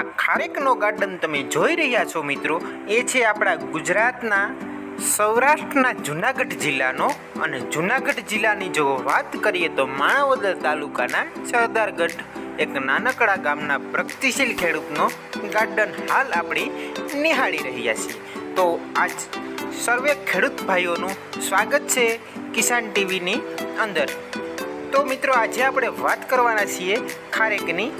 આ ખારેકનો ગાર્ડન તમે જોઈ રહ્યા છો મિત્રો. એ છે આપણા ગુજરાતના સૌરાષ્ટ્રના જુનાગઢ જિલ્લાનો અને જુનાગઢ જિલ્લાની જો વાત કરીએ તો માણાવદર તાલુકાના સરદારગઢ, એક નાનકડા ગામના પ્રગતિશીલ ખેડૂતનો ગાર્ડન હાલ આપણે નિહાળી રહ્યા છીએ. તો આજ સર્વે ખેડૂત ભાઈઓનું સ્વાગત છે કિસાન ટીવીની અંદર. તો મિત્રો, આજે આપણે વાત કરવાના છીએ ખારેકની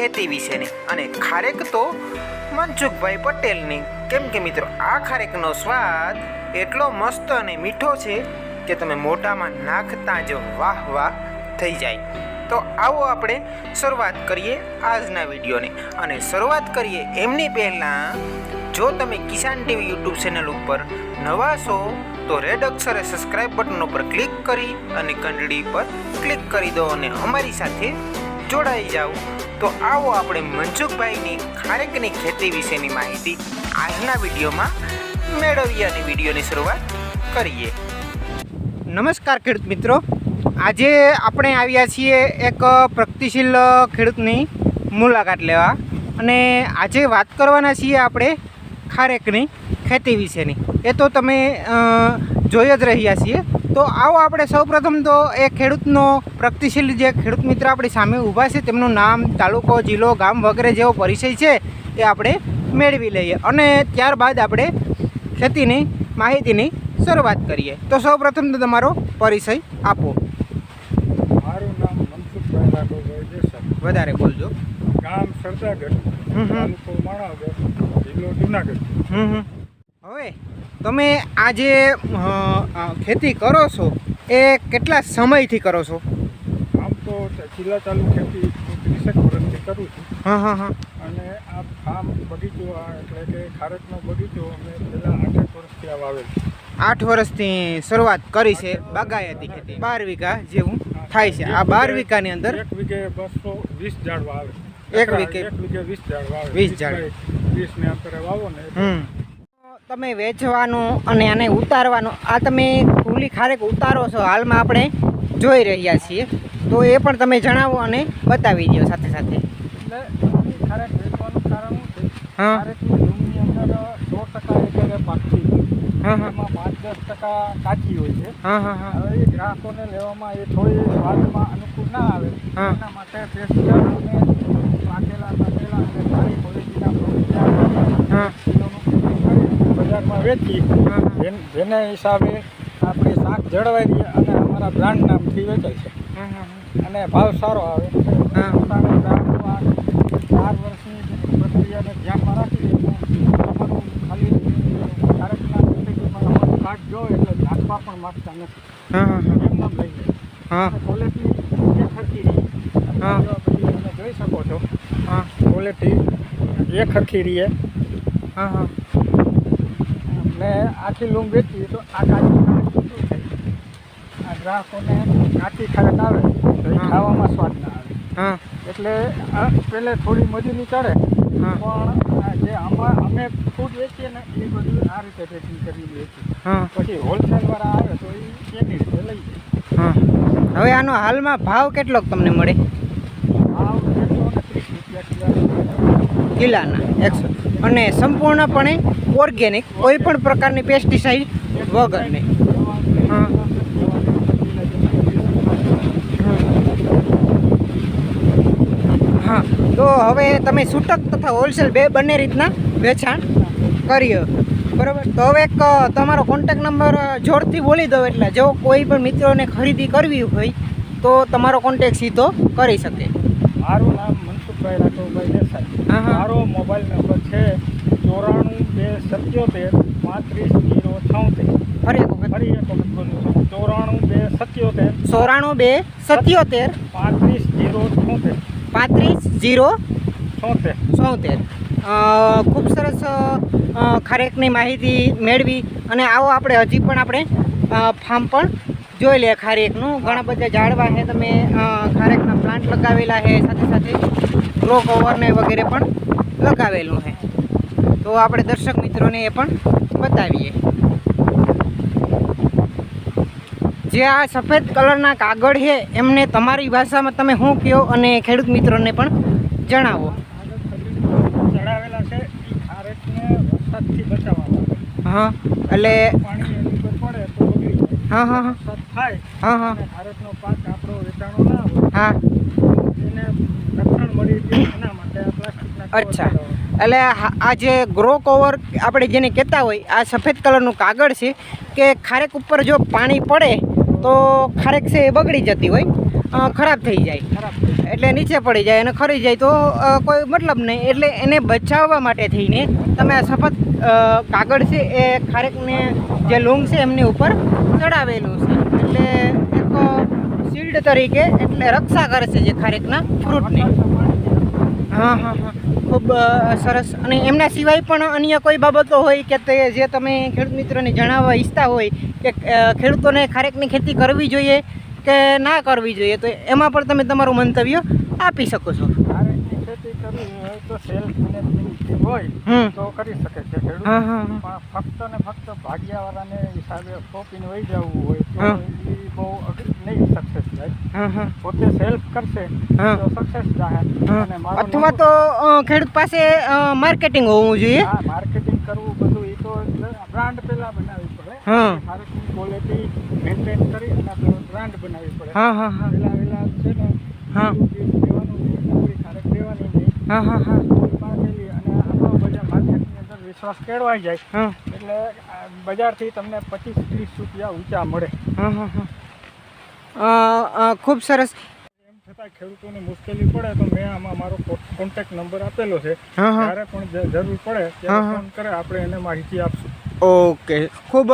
ખેતી વિશેની. અને ખારેક તો મનસુખભાઈ પટેલની. કેમ કે મિત્રો, આ ખારેકનો સ્વાદ એટલો મસ્ત અને મીઠો છે કે તમે મોટામાં નાખતા જ વાહ વાહ થઈ જાય. તો આવો આપણે શરૂઆત કરીએ આજના વિડીયોની. અને શરૂઆત કરીએ એમની પહેલાં, જો તમે કિસાન ટીવી યુટ્યુબ ચેનલ ઉપર નવા છો, તો રેડ અક્ષરે સબસ્ક્રાઇબ બટન ઉપર ક્લિક કરી અને ઘંટડી પર ક્લિક કરી દો અને અમારી સાથે જોડાઈ જાઓ. તો આવો આપણે મનસુખભાઈની ખારેકની ખેતી વિશેની માહિતી આજના વિડીયોમાં મેળવીએ અને વિડીયોની શરૂઆત કરીએ. નમસ્કાર ખેડૂત મિત્રો. આજે આપણે આવ્યા છીએ એક પ્રગતિશીલ ખેડૂતની મુલાકાત લેવા. અને આજે વાત કરવાના છીએ આપણે ખારેકની ખેતી વિશેની. એ તો તમે જોઈ જ રહ્યા છીએ. તો આવો આપણે સૌપ્રથમ તો એ ખેડૂતનો પ્રગતિશીલ જે ખેડૂત મિત્ર આપણી સામે ઊભા છે તેમનું નામ તાલુકો જિલ્લો ગામ વગેરે જેવો પરિચય છે એ આપણે મેળવી લઈએ. અને ત્યારબાદ આપણે ખેતીની માહિતીની શરૂઆત કરીએ. તો સૌપ્રથમ તો તમારો પરિચય આપો. મારું નામ મનસુખભાઈ વધારે બોલજો. ગામ. તાલુકો જિલ્લો જુનાગઢ. હવે તમે આ જે ખેતી કરો છો એ કેટલા સમયથી કરો છો? આમ તો જિલ્લા ચાલુ ખેતી ત્રીસેક વર્ષથી કરું છું. હા હા હા. અને આ ફાર્મ બગીચો એટલે કે ખારેકનો બગીચો અમે પહેલાં આઠેક વર્ષથી આ વાવેલ છે. આઠ વર્ષથી શરૂઆત કરી છે બાગાયતી ખેતી. બાર વીઘા જેવું થાય છે. આ બાર વીઘાની અંદર એક વીઘે બસો વીસ ઝાડ વાવે એક વીઘે? એક વીઘે વીસ ઝાડ વાવે વીસ ઝાડ. વીસ ને અંતરે વાવો ને તમે વેચવાનું અને આને ઉતારવાનું આ તમે ખુલ્લી ખારેક ઉતારો છો હાલમાં આપણે જોઈ રહ્યા છીએ. તો એ પણ તમે જણાવો અને બતાવી દો સાથે સાથે. એટલે આની કારણ હા. ખારેકની અંદર સો ટકા એકરે પાકતી હા હા. એમાં પાંચ દસ ટકા કાચી હોય છે. હા હા હા. હવે ગ્રાહકોને લેવામાં એ થોડી સ્વાદમાં અનુકૂળ ના આવે. એના માટે પેસ્ટર પાકેલા તપેલા અને સારી ક્વોલિટીના પ્રોડક્ટ હા વેચી. હા. જેન- હિસાબે આપણે શાક જળવાઈ રહીએ અને અમારા બ્રાન્ડ નામથી વેચાય છે. હા હા અને ભાવ સારો આવે. ચાર વર્ષની પ્રક્રિયાને ધ્યાનમાં રાખી ખાલી કાર્યક્રમના પૈકીમાં કાર્ડ જો એટલે નાખવા પણ માગતા નથી. હા હા હા. એમ લઈ જાય ક્વોલિટી એક હરખી રહી હા. જો તમે જોઈ શકો છો. હા. ક્વોલિટી એક હરખી રહીએ હા હા. ને આખી લૂમ વેચીએ તો આ કાચી ખારેક શું થાય. આ ગ્રાહકોને કાચી ખારેક આવે તો એ ખાવામાં સ્વાદ ના આવે. હા. એટલે પહેલે થોડી મજૂરી ચડે પણ આ જે આમાં અમે ફૂડ વેચીએ ને એ બધું આ રીતે પેકિંગ કરી વેચીએ. પછી હોલસેલવાળા આવે તો એ એની રીતે લઈ જાય. હા. હવે આનો હાલમાં ભાવ કેટલોક તમને મળે ભાવ એકસો ને ત્રીસ રૂપિયા કિલો કિલ્લાના, એકસો. અને સંપૂર્ણપણે ઓર્ગેનિક, કોઈ પણ પ્રકારની પેસ્ટિસાઇડ વગરની. હા, તો હવે તમે છૂટક તથા હોલસેલ બે બંને રીતના વેચાણ કર્યો. બરાબર? તો હવે એક તમારો કોન્ટેક નંબર જોરથી બોલી દો એટલે જો કોઈ પણ મિત્રોને ખરીદી કરવી હોય તો તમારો કોન્ટેક સીધો કરી શકે. મારું નામ મનસુખભાઈ રાઠોડભાઈ દેસાઈ. મારો મોબાઈલ નંબર છે ચોરાણું બે સત્યોતેર પાંત્રીસ જીરો છોતેર. ફરી એક વખત. ફરી એક વખત બોલું છું. ચોરાણું બે સત્યોતેર ચોરાણું બે સત્યોતેર પાંત્રીસ જીરો છોતેર. પાંત્રીસ જીરો છોતેર. છોતેર. ખૂબ સરસ ખારેકની માહિતી મેળવી અને આવો આપણે હજી પણ આપણે ફાર્મ પણ જોઈ લે ખારેકનું ઘણા બધા ઝાડવા છે તમે ખારેકના પ્લાન્ટ લગાવેલા છે સાથે સાથે ગ્રો કવરને વગેરે પણ લગાવેલું છે. તો આપણે દર્શક મિત્રોને એ પણ બતાવીએ. જે આ સફેદ કલરના કાગળ છે એમને તમારી ભાષામાં તમે શું કહો અને ખેડૂત મિત્રોને પણ જણાવો. હા એટલે પાણી એની ઉપર પડે તો બગડી જાય હા હા થાય હા હા. અને પાક આપણો વેચાણો ના હોય હા. એને રક્ષણ મળી રહે એના માટે પ્લાસ્ટિકના અચ્છા. એટલે આ જે ગ્રો કવર આપણે જેને કહેતા હોય આ સફેદ કલરનું કાગળ છે કે ખારેક ઉપર જો પાણી પડે તો ખારેક છે એ બગડી જતી હોય ખરાબ થઈ જાય. ખરાબ. એટલે નીચે પડી જાય અને ખરી જાય તો કોઈ મતલબ નહીં. એટલે એને બચાવવા માટે થઈને તમે આ સફેદ કાગળ છે એ ખારેકને જે લૂંગ છે એમની ઉપર ચડાવેલું છે. એટલે એક શિલ્ડ તરીકે એટલે રક્ષા કરે છે જે ખારેકના ફ્રૂટની. હા હા હા. ખૂબ સરસ. અને એમના સિવાય પણ અન્ય કોઈ બાબતો હોય કે તે જે તમે ખેડૂત મિત્રોને જણાવવા ઈચ્છતા હોય કે ખેડૂતોને ખારેકની ખેતી કરવી જોઈએ કે ના કરવી જોઈએ તો એમાં પણ તમે તમારું મંતવ્ય આપી શકો છો. ખેતી કરવી હોય તો સેલ્ફ મેનેજમેન્ટ હોય તો કરી શકે છે ખેડૂત. પણ ફક્ત ને ફક્ત ભાગિયાવાળાને હિસાબે સોંપીને વહી જવું હોય તો એ બહુ અઘરી નહીં સક્સેસ પોતે સેલ્ફ કરશે તો સક્સેસ અને અથવા તો ખેડૂત પાસે માર્કેટિંગ હોવું જોઈએ. માર્કેટિંગ કરવું બધું એ તો બ્રાન્ડ પહેલા બનાવવી પડે. ક્વોલિટી મેન્ટેન કરી અને બ્રાન્ડ બનાવવી પડે. હા હા હા. વેલા વેલા છે ને હા. હા હા હા. પાકેલી અને આપણો બધા માર્કેટની અંદર વિશ્વાસ કેળવાઈ જાય. એટલે બજારથી તમને પચીસ ત્રીસ રૂપિયા ઊંચા મળે. હા હા ખૂબ સરસ. એમ છતાં ખેડૂતોને મુશ્કેલી પડે તો મેં આમાં મારો કોન્ટેક્ટ નંબર આપેલો છે. જ્યારે પણ જરૂર પડે ત્યારે ફોન કરે આપણે એને માહિતી આપશું. ઓકે. ખૂબ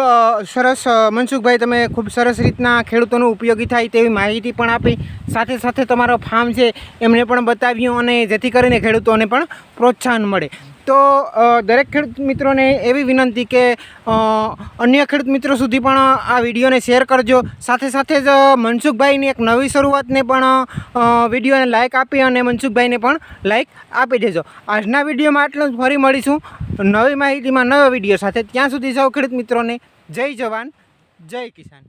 સરસ મનસુખભાઈ, તમે ખૂબ સરસ રીતના ખેડૂતોનો ઉપયોગી થાય તેવી માહિતી પણ આપી. સાથે સાથે તમારો ફાર્મ છે, એમને પણ બતાવ્યું અને જેથી કરીને ખેડૂતોને પણ પ્રોત્સાહન મળે. તો દરેક ખેડૂત મિત્રોને એવી વિનંતી કે અન્ય ખેડૂત મિત્રો સુધી પણ આ વિડીયોને શેર કરજો. સાથે સાથે જ મનસુખભાઈની એક નવી શરૂઆતને પણ વિડીયોને લાઇક આપી અને મનસુખભાઈને પણ લાઇક આપી દેજો. આજના વિડીયોમાં આટલું ફરી મળીશું નવી માહિતીમાં નવા વીડિયો સાથે. ત્યાં સુધી સૌ ખેડૂત મિત્રોને જય જવાન, જય કિસાન.